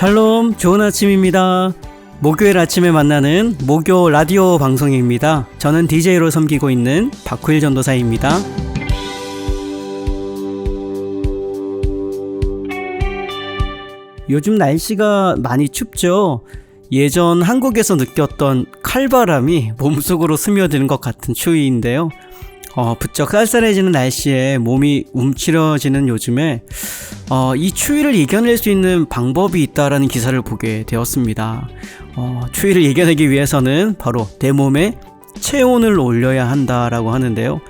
샬롬, 좋은 아침입니다. 목요일 아침에 만나는 목요 라디오 방송입니다. 저는 DJ로 섬기고 있는 박후일 전도사입니다. 요즘 날씨가 많이 춥죠? 예전 한국에서 느꼈던 칼바람이 몸속으로 스며드는 것 같은 추위인데요. 어, 부쩍 쌀쌀해지는 날씨에 몸이 움츠러지는 요즘에 어, 이 추위를 이겨낼 수 있는 방법이 있다라는 기사를 보게 되었습니다. 어, 추위를 이겨내기 위해서는 바로 내 몸에 체온을 올려야 한다라고 하는데요.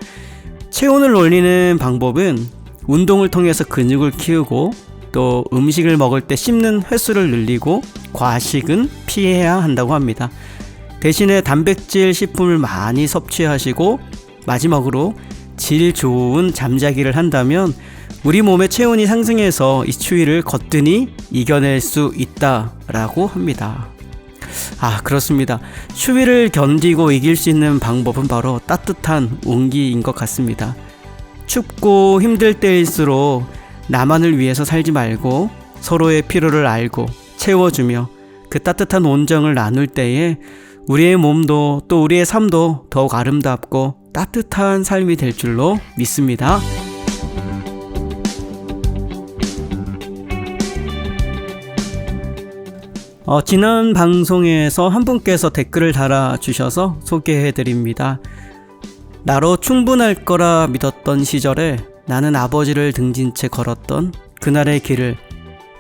체온을 올리는 방법은 운동을 통해서 근육을 키우고 또 음식을 먹을 때 씹는 횟수를 늘리고 과식은 피해야 한다고 합니다. 대신에 단백질 식품을 많이 섭취하시고 마지막으로 질 좋은 잠자기를 한다면 우리 몸의 체온이 상승해서 이 추위를 거뜬히 이겨낼 수 있다라고 합니다. 아, 그렇습니다. 추위를 견디고 이길 수 있는 방법은 바로 따뜻한 온기인 것 같습니다. 춥고 힘들 때일수록 나만을 위해서 살지 말고 서로의 필요를 알고 채워주며 그 따뜻한 온정을 나눌 때에 우리의 몸도 또 우리의 삶도 더욱 아름답고 따뜻한 삶이 될 줄로 믿습니다. 어, 지난 방송에서 한 분께서 댓글을 달아주셔서 소개해드립니다. 나로 충분할 거라 믿었던 시절에 나는 아버지를 등진 채 걸었던 그날의 길을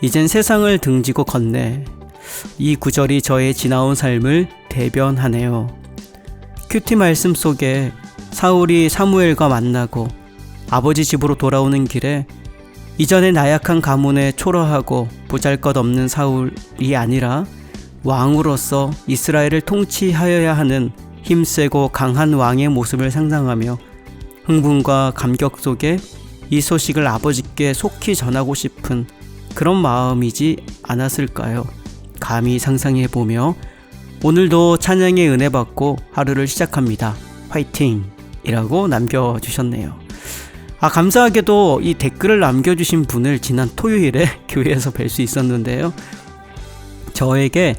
이젠 세상을 등지고 걷네. 이 구절이 저의 지나온 삶을 대변하네요. 큐티 말씀 속에 사울이 사무엘과 만나고 아버지 집으로 돌아오는 길에 이전에 나약한 가문에 초라하고 보잘것없는 사울이 아니라 왕으로서 이스라엘을 통치하여야 하는 힘세고 강한 왕의 모습을 상상하며 흥분과 감격 속에 이 소식을 아버지께 속히 전하고 싶은 그런 마음이지 않았을까요? 감히 상상해 보며 오늘도 찬양의 은혜 받고 하루를 시작합니다. 화이팅! 이라고 남겨주셨네요. 아, 감사하게도 이 댓글을 남겨주신 분을 지난 토요일에 교회에서 뵐 수 있었는데요. 저에게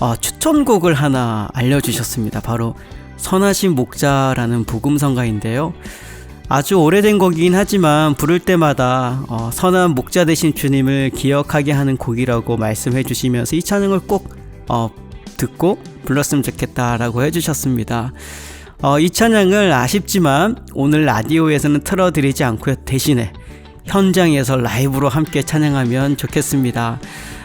어, 추천곡을 하나 알려주셨습니다. 바로 선하신 목자라는 복음성가인데요. 아주 오래된 곡이긴 하지만 부를 때마다 어, 선한 목자 되신 주님을 기억하게 하는 곡이라고 말씀해 주시면서 이 찬양을 꼭 어, 듣고 불렀으면 좋겠다라고 해주셨습니다. 어, 이 찬양을 아쉽지만 오늘 라디오에서는 틀어드리지 않고요. 대신에 현장에서 라이브로 함께 찬양하면 좋겠습니다.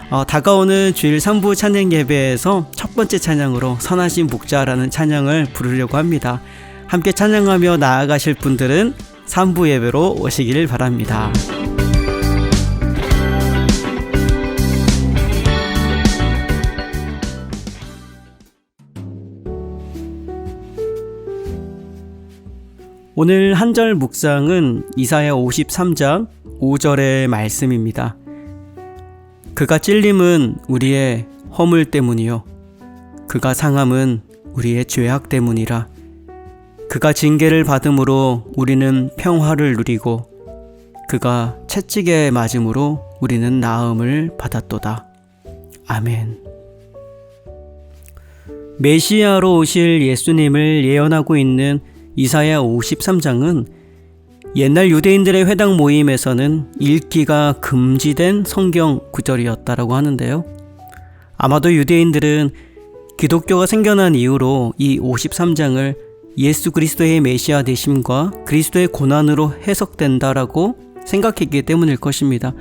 어, 다가오는 주일 3부 찬양 예배에서 첫 번째 찬양으로 선하신 목자라는 찬양을 부르려고 합니다. 함께 찬양하며 나아가실 분들은 3부 예배로 오시길 바랍니다. 오늘 한절 묵상은 이사야 53장 5절의 말씀입니다. 그가 찔림은 우리의 허물 때문이요. 그가 상함은 우리의 죄악 때문이라. 그가 징계를 받음으로 우리는 평화를 누리고 그가 채찍에 맞음으로 우리는 나음을 받았도다. 아멘. 메시아로 오실 예수님을 예언하고 있는 이사야 53장은 옛날 유대인들의 회당 모임에서는 읽기가 금지된 성경 구절이었다라고 하는데요. 아마도 유대인들은 기독교가 생겨난 이후로 이 53장을 예수 그리스도의 메시아 되심과 그리스도의 고난으로 해석된다라고 생각했기 때문일 것입니다.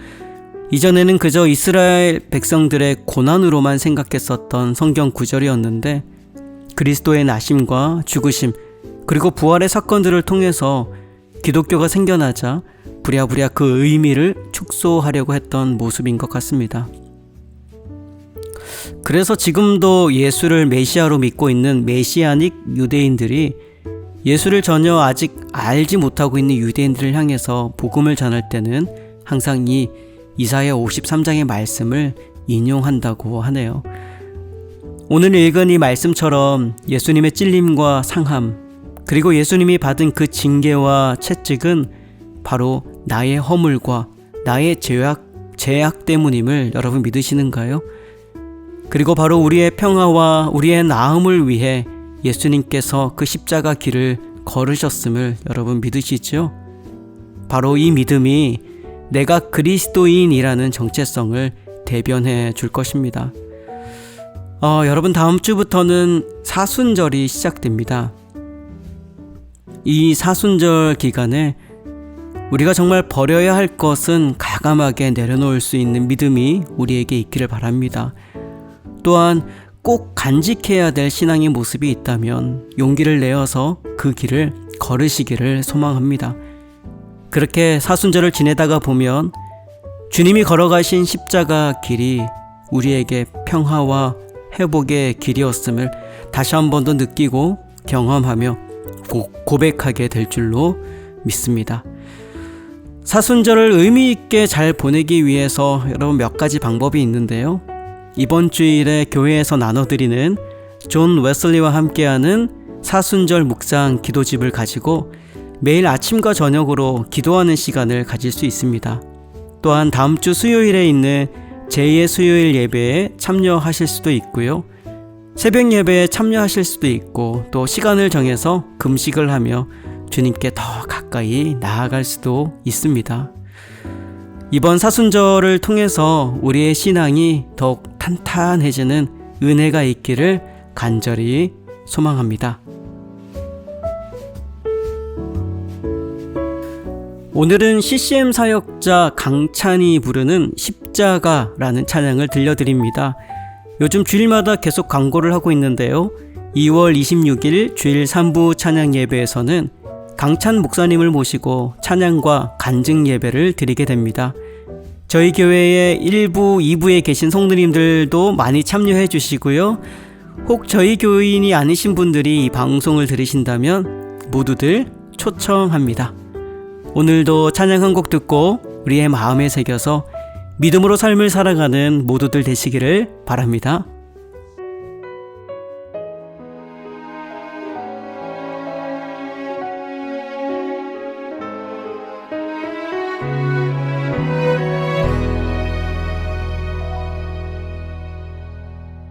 이전에는 그저 이스라엘 백성들의 고난으로만 생각했었던 성경 구절이었는데 그리스도의 나심과 죽으심 그리고 부활의 사건들을 통해서 기독교가 생겨나자 부랴부랴 그 의미를 축소하려고 했던 모습인 것 같습니다. 그래서 지금도 예수를 메시아로 믿고 있는 메시아닉 유대인들이 예수를 전혀 아직 알지 못하고 있는 유대인들을 향해서 복음을 전할 때는 항상 이 이사야 53장의 말씀을 인용한다고 하네요. 오늘 읽은 이 말씀처럼 예수님의 찔림과 상함, 그리고 예수님이 받은 그 징계와 채찍은 바로 나의 허물과 나의 죄악 죄악 때문임을 여러분 믿으시는가요? 그리고 바로 우리의 평화와 우리의 나음을 위해 예수님께서 그 십자가 길을 걸으셨음을 여러분 믿으시죠? 바로 이 믿음이 내가 그리스도인이라는 정체성을 대변해 줄 것입니다. 어, 여러분 다음 주부터는 사순절이 시작됩니다. 이 사순절 기간에 우리가 정말 버려야 할 것은 가감하게 내려놓을 수 있는 믿음이 우리에게 있기를 바랍니다. 또한 꼭 간직해야 될 신앙의 모습이 있다면 용기를 내어서 그 길을 걸으시기를 소망합니다. 그렇게 사순절을 지내다가 보면 주님이 걸어가신 십자가 길이 우리에게 평화와 회복의 길이었음을 다시 한 번 더 느끼고 경험하며 고, 고백하게 될 줄로 믿습니다. 사순절을 의미 있게 잘 보내기 위해서 여러분 몇 가지 방법이 있는데요. 이번 주일에 교회에서 나눠드리는 존 웨슬리와 함께하는 사순절 묵상 기도집을 가지고 매일 아침과 저녁으로 기도하는 시간을 가질 수 있습니다. 또한 다음 주 수요일에 있는 제2의 수요일 예배에 참여하실 수도 있고요. 새벽 예배에 참여하실 수도 있고 또 시간을 정해서 금식을 하며 주님께 더 가까이 나아갈 수도 있습니다. 이번 사순절을 통해서 우리의 신앙이 더욱 탄탄해지는 은혜가 있기를 간절히 소망합니다. 오늘은 CCM 사역자 강찬이 부르는 십자가라는 찬양을 들려드립니다. 요즘 주일마다 계속 광고를 하고 있는데요. 2월 26일 주일 3부 찬양 예배에서는 강찬 목사님을 모시고 찬양과 간증 예배를 드리게 됩니다. 저희 교회의 1부, 2부에 계신 성도님들도 많이 참여해 주시고요. 혹 저희 교인이 아니신 분들이 이 방송을 들으신다면 모두들 초청합니다. 오늘도 찬양 한 곡 듣고 우리의 마음에 새겨서 믿음으로 삶을 살아가는 모두들 되시기를 바랍니다.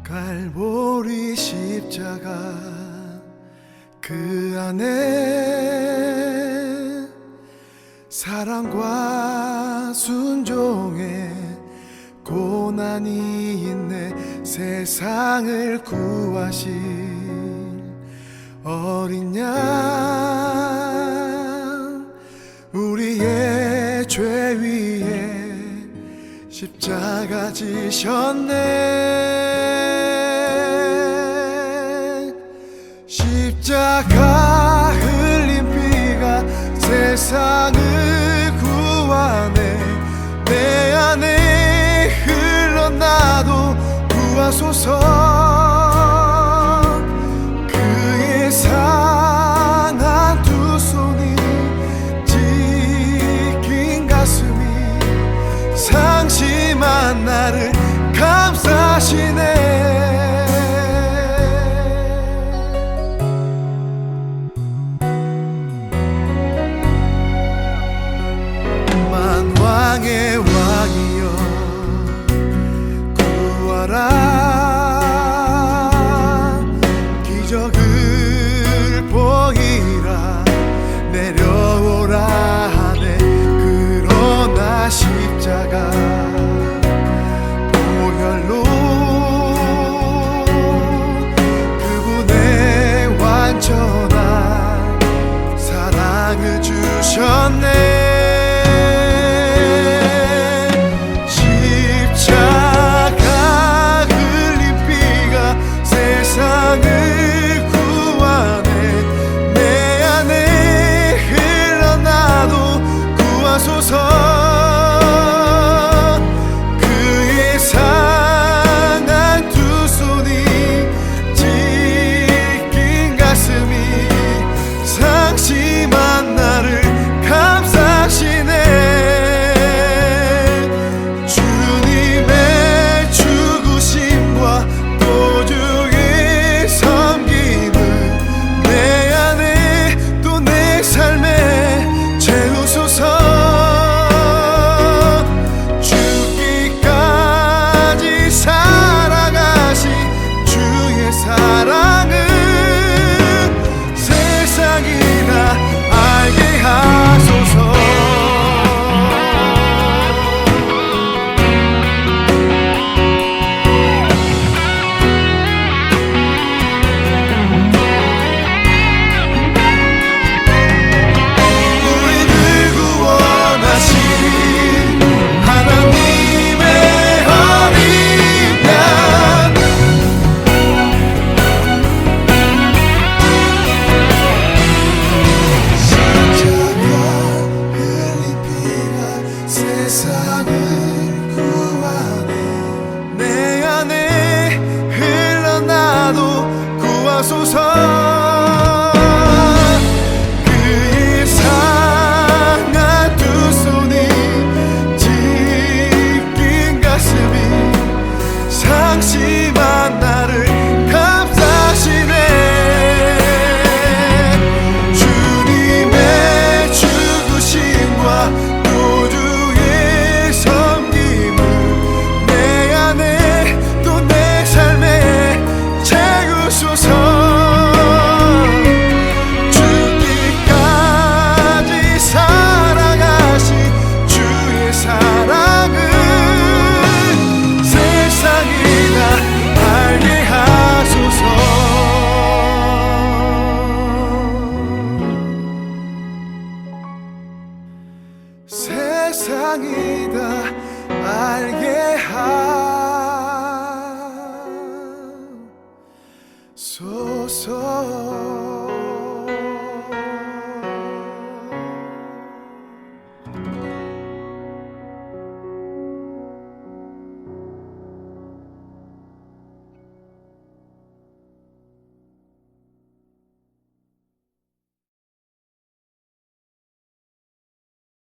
갈보리 십자가 그 안에 사랑과 순종의 고난이 있네. 세상을 구하신 어린 양 우리의 죄 위에 십자가 지셨네. 십자가 흘린 피가 세상을 구하네. 내 안에 나도 구하소서 소서